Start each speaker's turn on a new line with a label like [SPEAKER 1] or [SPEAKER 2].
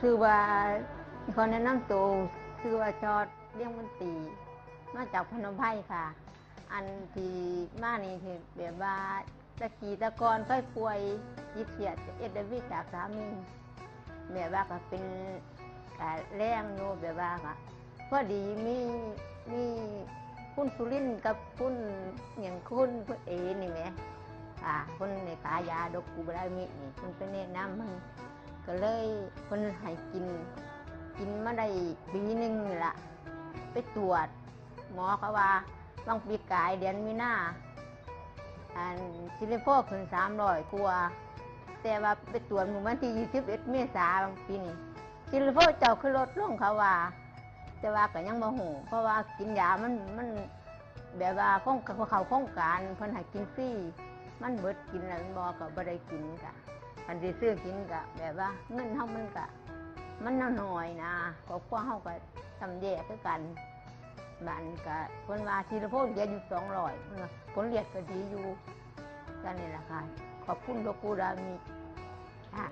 [SPEAKER 1] ชื่อว่าคนแนะนำตัวชื่อว่าจอดเลี้ยงมันตีมาจากพนมไพรค่ะ อันที่มานี่คือแบบว่าตะกี้ตะกอนค่อยป่วยยิดเสียดเอ็ดเดวิจากสามีแบบว่าก็เป็นกะแรงอยู่แบบว่าค่ะพอดีมีมีคุณสุรินกับคุณอย่างคุณคุณเอนี่ไหมค่ะคนในขายาดกกูบรามินี่คุณไปแนะนำมัน ก็เลยคนให้กิน กินมาได้ปีหนึ่งนี่ละไปตรวจ หมอเขาว่าบางปีกายเดือนมีนาอันซิลิโฟขึ้นสามร้อยกว่าแต่ว่าไปตรวจหมู่วันที่ยี่สิบเอ็ดเมษาบางปีนี้ซิลิโฟเจ้าขึ้นรถลงเขาว่า แต่ว่าก็ยังบ่หูเพราะว่ากินยามันมันแบบว่าข้องเขาโครงการเพิ่นให้กินฟรีมันเบิดกินแล้วมันบอกก็บ่ได้กินกะ อันที่ซื้อกินกะแบบว่า เงินเท่ามันกะมันน้อยๆนะครอบครัวเฮาก็ทำแย่คือกันบ้านก็เพิ่นว่าทีละโพนเหลืออยู่200เพิ่นว่าผลเลียดก็ดีอยู่กันนี่แหละค่ะขอบคุณดอกกูรามีค่ะ